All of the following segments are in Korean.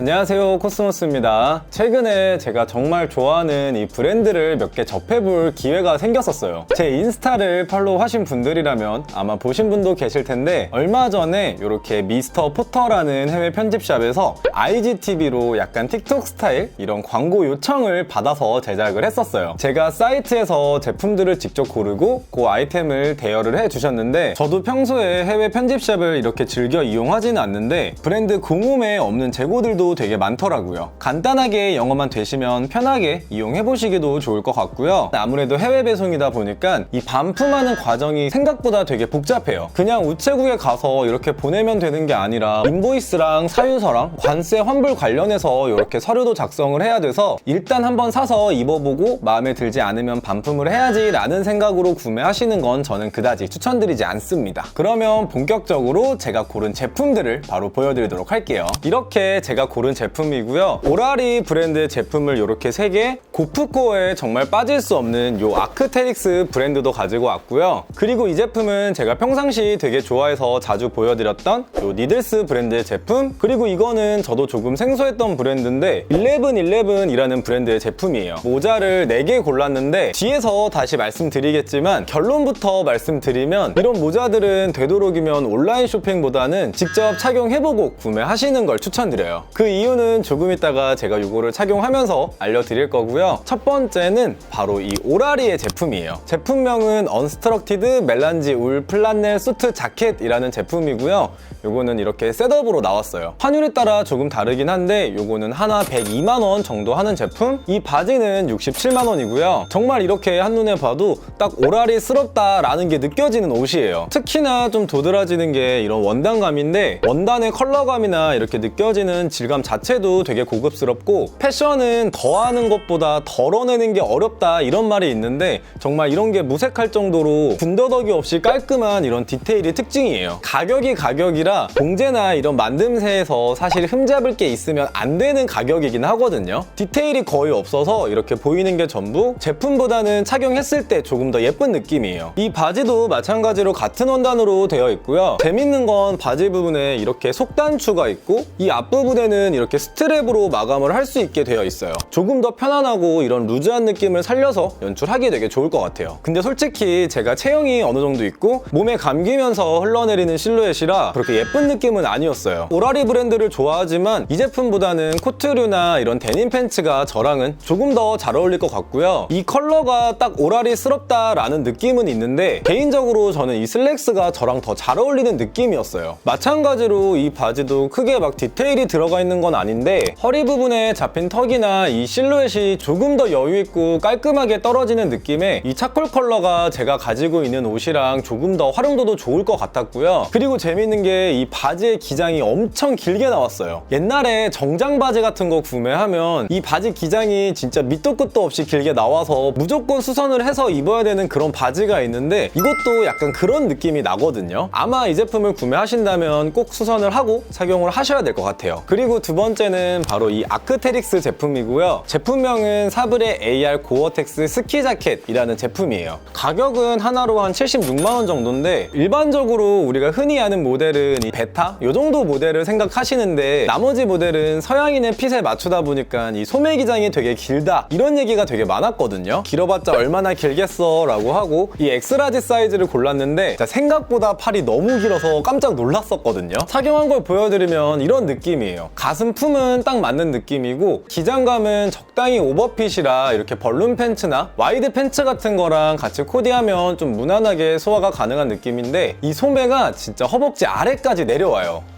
안녕하세요 코스모스입니다. 최근에 제가 정말 좋아하는 이 브랜드를 몇 개 접해볼 기회가 생겼었어요. 제 인스타를 팔로우 하신 분들이라면 아마 보신 분도 계실 텐데 얼마 전에 이렇게 미스터 포터라는 해외 편집샵에서 IGTV로 약간 틱톡 스타일 이런 광고 요청을 받아서 제작을 했었어요. 제가 사이트에서 제품들을 직접 고르고 그 아이템을 대여를 해주셨는데 저도 평소에 해외 편집샵을 이렇게 즐겨 이용하지는 않는데 브랜드 공홈에 없는 재고들도 되게 많더라고요. 간단하게 영어만 되시면 편하게 이용해 보시기도 좋을 것 같고요. 아무래도 해외 배송이다 보니까 이 반품하는 과정이 생각보다 되게 복잡해요. 그냥 우체국에 가서 이렇게 보내면 되는 게 아니라 인보이스랑 사유서랑 관세 환불 관련해서 이렇게 서류도 작성을 해야 돼서 일단 한번 사서 입어보고 마음에 들지 않으면 반품을 해야지 라는 생각으로 구매하시는 건 저는 그다지 추천드리지 않습니다. 그러면 본격적으로 제가 고른 제품들을 바로 보여드리도록 할게요. 이렇게 제가 고른 제품이고요. 오라리 브랜드의 제품을 이렇게 3개, 고프코에 정말 빠질 수 없는 요 아크테릭스 브랜드도 가지고 왔고요. 그리고 이 제품은 제가 평상시 되게 좋아해서 자주 보여드렸던 요 니들스 브랜드의 제품, 그리고 이거는 저도 조금 생소했던 브랜드인데 1111이라는 브랜드의 제품이에요. 모자를 4개 골랐는데 뒤에서 다시 말씀드리겠지만 결론부터 말씀드리면 이런 모자들은 되도록이면 온라인 쇼핑보다는 직접 착용해보고 구매하시는 걸 추천드려요. 그 이유는 조금 있다가 제가 이거를 착용하면서 알려드릴 거고요. 첫 번째는 바로 이 오라리의 제품이에요. 제품명은 언스트럭티드 멜란지 울 플란넬 수트 자켓이라는 제품이고요. 요거는 이렇게 셋업으로 나왔어요. 환율에 따라 조금 다르긴 한데 요거는 하나 102만 원 정도 하는 제품. 이 바지는 67만 원이고요. 정말 이렇게 한눈에 봐도 딱 오라리스럽다라는 게 느껴지는 옷이에요. 특히나 좀 도드라지는 게 이런 원단감인데 원단의 컬러감이나 이렇게 느껴지는 질감 자체도 되게 고급스럽고 패션은 더하는 것보다 덜어내는 게 어렵다 이런 말이 있는데 정말 이런 게 무색할 정도로 군더더기 없이 깔끔한 이런 디테일이 특징이에요. 가격이 가격이라 봉제나 이런 만듦새에서 사실 흠잡을 게 있으면 안 되는 가격이긴 하거든요. 디테일이 거의 없어서 이렇게 보이는 게 전부 제품보다는 착용했을 때 조금 더 예쁜 느낌이에요. 이 바지도 마찬가지로 같은 원단으로 되어 있고요. 재밌는 건 바지 부분에 이렇게 속단추가 있고 이 앞부분에는 이렇게 스트랩으로 마감을 할 수 있게 되어 있어요. 조금 더 편안하고 이런 루즈한 느낌을 살려서 연출하기 되게 좋을 것 같아요. 근데 솔직히 제가 체형이 어느 정도 있고 몸에 감기면서 흘러내리는 실루엣이라 그렇게 예쁜 느낌은 아니었어요. 오라리 브랜드를 좋아하지만 이 제품보다는 코트류나 이런 데님 팬츠가 저랑은 조금 더 잘 어울릴 것 같고요. 이 컬러가 딱 오라리스럽다라는 느낌은 있는데 개인적으로 저는 이 슬랙스가 저랑 더 잘 어울리는 느낌이었어요. 마찬가지로 이 바지도 크게 막 디테일이 들어가 있는 건 아닌데 허리 부분에 잡힌 턱이나 이 실루엣이 조금 더 여유 있고 깔끔하게 떨어지는 느낌의 이 차콜 컬러가 제가 가지고 있는 옷이랑 조금 더 활용도도 좋을 것 같았고요. 그리고 재밌는 게 이 바지의 기장이 엄청 길게 나왔어요. 옛날에 정장 바지 같은 거 구매하면 이 바지 기장이 진짜 밑도 끝도 없이 길게 나와서 무조건 수선을 해서 입어야 되는 그런 바지가 있는데 이것도 약간 그런 느낌이 나거든요. 아마 이 제품을 구매하신다면 꼭 수선을 하고 착용을 하셔야 될 것 같아요. 그리고 두 번째는 바로 이 아크테릭스 제품이고요. 제품명은 사브레 AR 고어텍스 스키 자켓이라는 제품이에요. 가격은 하나로 한 76만 원 정도인데 일반적으로 우리가 흔히 아는 모델은 이 베타 요 정도 모델을 생각하시는데 나머지 모델은 서양인의 핏에 맞추다 보니까 이 소매 기장이 되게 길다 이런 얘기가 되게 많았거든요. 길어봤자 얼마나 길겠어 라고 하고 이 엑스라지 사이즈를 골랐는데 생각보다 팔이 너무 길어서 깜짝 놀랐었거든요. 착용한 걸 보여드리면 이런 느낌이에요. 가슴 품은 딱 맞는 느낌이고 기장감은 적당히 오버핏이라 이렇게 벌룬 팬츠나 와이드 팬츠 같은 거랑 같이 코디하면 좀 무난하게 소화가 가능한 느낌인데 이 소매가 진짜 허벅지 아래까지 내려와요.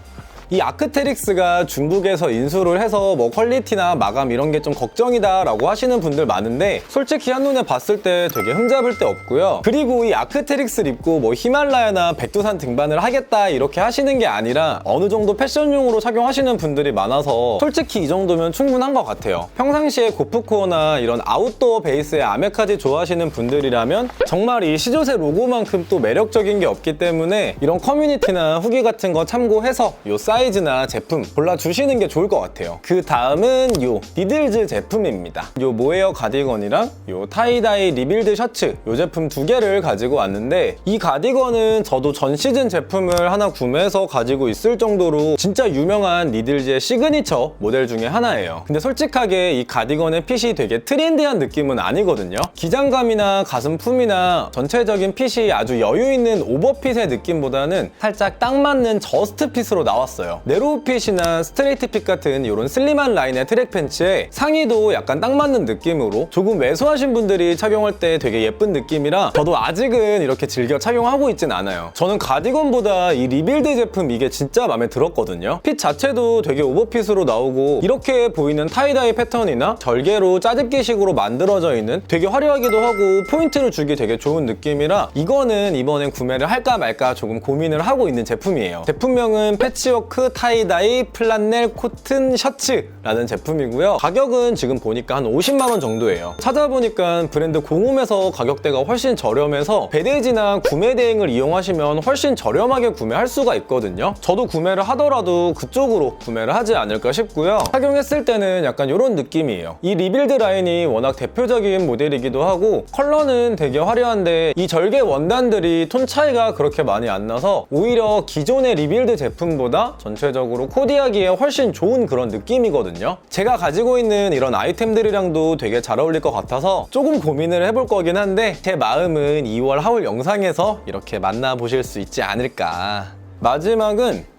이 아크테릭스가 중국에서 인수를 해서 뭐 퀄리티나 마감 이런 게 좀 걱정이다 라고 하시는 분들 많은데 솔직히 한눈에 봤을 때 되게 흠잡을 데 없고요. 그리고 이 아크테릭스를 입고 뭐 히말라야나 백두산 등반을 하겠다 이렇게 하시는 게 아니라 어느 정도 패션용으로 착용하시는 분들이 많아서 솔직히 이 정도면 충분한 것 같아요. 평상시에 고프코어나 이런 아웃도어 베이스의 아메카지 좋아하시는 분들이라면 정말 이 시조새 로고만큼 또 매력적인 게 없기 때문에 이런 커뮤니티나 후기 같은 거 참고해서 이 사이즈 사이즈나 제품 골라주시는 게 좋을 것 같아요. 그 다음은 요 니들즈 제품입니다. 요 모헤어 가디건이랑 요 타이다이 리빌드 셔츠 요 제품 두 개를 가지고 왔는데 이 가디건은 저도 전 시즌 제품을 하나 구매해서 가지고 있을 정도로 진짜 유명한 니들즈의 시그니처 모델 중에 하나예요. 근데 솔직하게 이 가디건의 핏이 되게 트렌디한 느낌은 아니거든요. 기장감이나 가슴품이나 전체적인 핏이 아주 여유 있는 오버핏의 느낌보다는 살짝 딱 맞는 저스트 핏으로 나왔어요. 네로우 핏이나 스트레이트 핏 같은 이런 슬림한 라인의 트랙 팬츠에 상의도 약간 딱 맞는 느낌으로 조금 왜소하신 분들이 착용할 때 되게 예쁜 느낌이라 저도 아직은 이렇게 즐겨 착용하고 있진 않아요. 저는 가디건보다 이 리빌드 제품 이게 진짜 마음에 들었거든요. 핏 자체도 되게 오버핏으로 나오고 이렇게 보이는 타이다이 패턴이나 절개로 짜집기식으로 만들어져 있는 되게 화려하기도 하고 포인트를 주기 되게 좋은 느낌이라 이거는 이번엔 구매를 할까 말까 조금 고민을 하고 있는 제품이에요. 제품명은 패치워크 타이다이 플란넬 코튼 셔츠라는 제품이고요. 가격은 지금 보니까 한 50만 원 정도예요. 찾아보니까 브랜드 공홈에서 가격대가 훨씬 저렴해서 배대지나 구매 대행을 이용하시면 훨씬 저렴하게 구매할 수가 있거든요. 저도 구매를 하더라도 그쪽으로 구매를 하지 않을까 싶고요. 착용했을 때는 약간 이런 느낌이에요. 이 리빌드 라인이 워낙 대표적인 모델이기도 하고 컬러는 되게 화려한데 이 절개 원단들이 톤 차이가 그렇게 많이 안 나서 오히려 기존의 리빌드 제품보다 전체적으로 코디하기에 훨씬 좋은 그런 느낌이거든요. 제가 가지고 있는 이런 아이템들이랑도 되게 잘 어울릴 것 같아서 조금 고민을 해볼 거긴 한데 제 마음은 2월 하울 영상에서 이렇게 만나보실 수 있지 않을까. 마지막은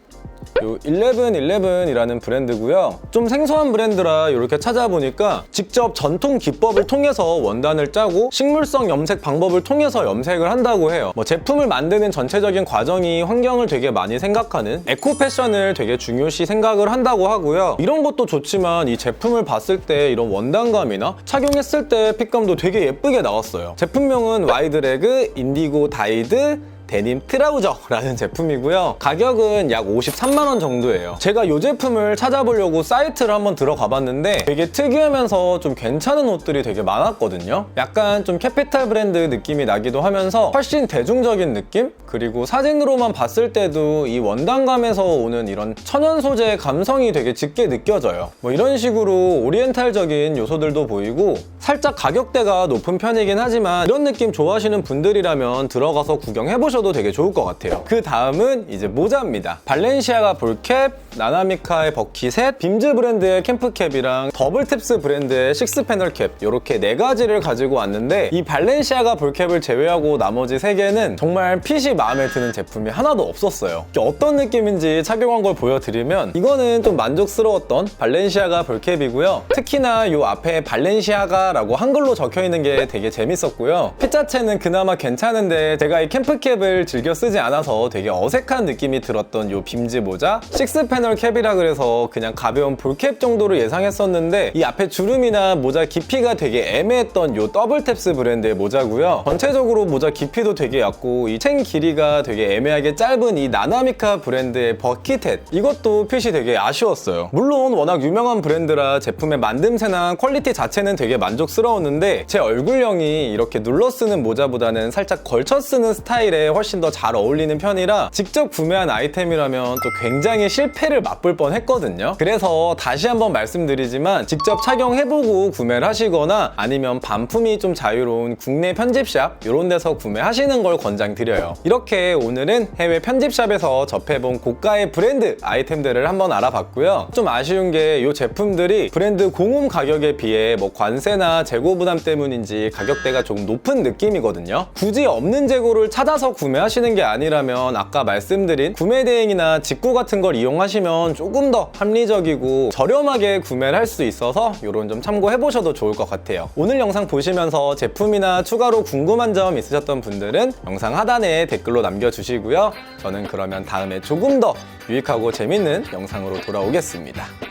요 1111이라는 브랜드고요. 좀 생소한 브랜드라 이렇게 찾아보니까 직접 전통 기법을 통해서 원단을 짜고 식물성 염색 방법을 통해서 염색을 한다고 해요. 뭐 제품을 만드는 전체적인 과정이 환경을 되게 많이 생각하는 에코 패션을 되게 중요시 생각을 한다고 하고요. 이런 것도 좋지만 이 제품을 봤을 때 이런 원단감이나 착용했을 때 핏감도 되게 예쁘게 나왔어요. 제품명은 와이드레그 인디고 다이드 데님 트라우저라는 제품이고요. 가격은 약 53만 원 정도예요. 제가 이 제품을 찾아보려고 사이트를 한번 들어가 봤는데 되게 특이하면서 좀 괜찮은 옷들이 되게 많았거든요. 약간 좀 캐피탈 브랜드 느낌이 나기도 하면서 훨씬 대중적인 느낌? 그리고 사진으로만 봤을 때도 이 원단감에서 오는 이런 천연 소재의 감성이 되게 짙게 느껴져요. 뭐 이런 식으로 오리엔탈적인 요소들도 보이고 살짝 가격대가 높은 편이긴 하지만 이런 느낌 좋아하시는 분들이라면 들어가서 구경해보셔도 되게 좋을 것 같아요. 그 다음은 이제 모자입니다. 발렌시아가 볼캡, 나나미카의 버킷셋, 빔즈 브랜드의 캠프캡이랑 더블탭스 브랜드의 식스 패널 캡 이렇게 네 가지를 가지고 왔는데 이 발렌시아가 볼캡을 제외하고 나머지 세 개는 정말 핏이 마음에 드는 제품이 하나도 없었어요. 어떤 느낌인지 착용한 걸 보여드리면 이거는 좀 만족스러웠던 발렌시아가 볼캡이고요. 특히나 이 앞에 발렌시아가라고 한글로 적혀 있는 게 되게 재밌었고요. 핏 자체는 그나마 괜찮은데 제가 이 캠프캡을 즐겨 쓰지 않아서 되게 어색한 느낌이 들었던 이 빔즈 모자 식스 패널 캡이라 그래서 그냥 가벼운 볼캡 정도로 예상했었는데 이 앞에 주름이나 모자 깊이가 되게 애매했던 이 더블탭스 브랜드의 모자고요. 전체적으로 모자 깊이도 되게 얇고 이 챙 길이가 되게 애매하게 짧은 이 나나미카 브랜드의 버킷햇 이것도 핏이 되게 아쉬웠어요. 물론 워낙 유명한 브랜드라 제품의 만듦새나 퀄리티 자체는 되게 만족스러웠는데 제 얼굴형이 이렇게 눌러 쓰는 모자보다는 살짝 걸쳐 쓰는 스타일에 훨씬 더 잘 어울리는 편이라 직접 구매한 아이템이라면 또 굉장히 실패 를 맛볼 뻔 했거든요. 그래서 다시 한번 말씀드리지만 직접 착용해보고 구매를 하시거나 아니면 반품이 좀 자유로운 국내 편집샵 이런 데서 구매하시는 걸 권장드려요. 이렇게 오늘은 해외 편집샵에서 접해본 고가의 브랜드 아이템들을 한번 알아봤고요. 좀 아쉬운 게 이 제품들이 브랜드 공홈 가격에 비해 뭐 관세나 재고 부담 때문인지 가격대가 조금 높은 느낌이거든요. 굳이 없는 재고를 찾아서 구매하시는 게 아니라면 아까 말씀드린 구매 대행이나 직구 같은 걸 이용 하시면 조금 더 합리적이고 저렴하게 구매를 할 수 있어서 이런 점 참고해 보셔도 좋을 것 같아요. 오늘 영상 보시면서 제품이나 추가로 궁금한 점 있으셨던 분들은 영상 하단에 댓글로 남겨주시고요. 저는 그러면 다음에 조금 더 유익하고 재밌는 영상으로 돌아오겠습니다.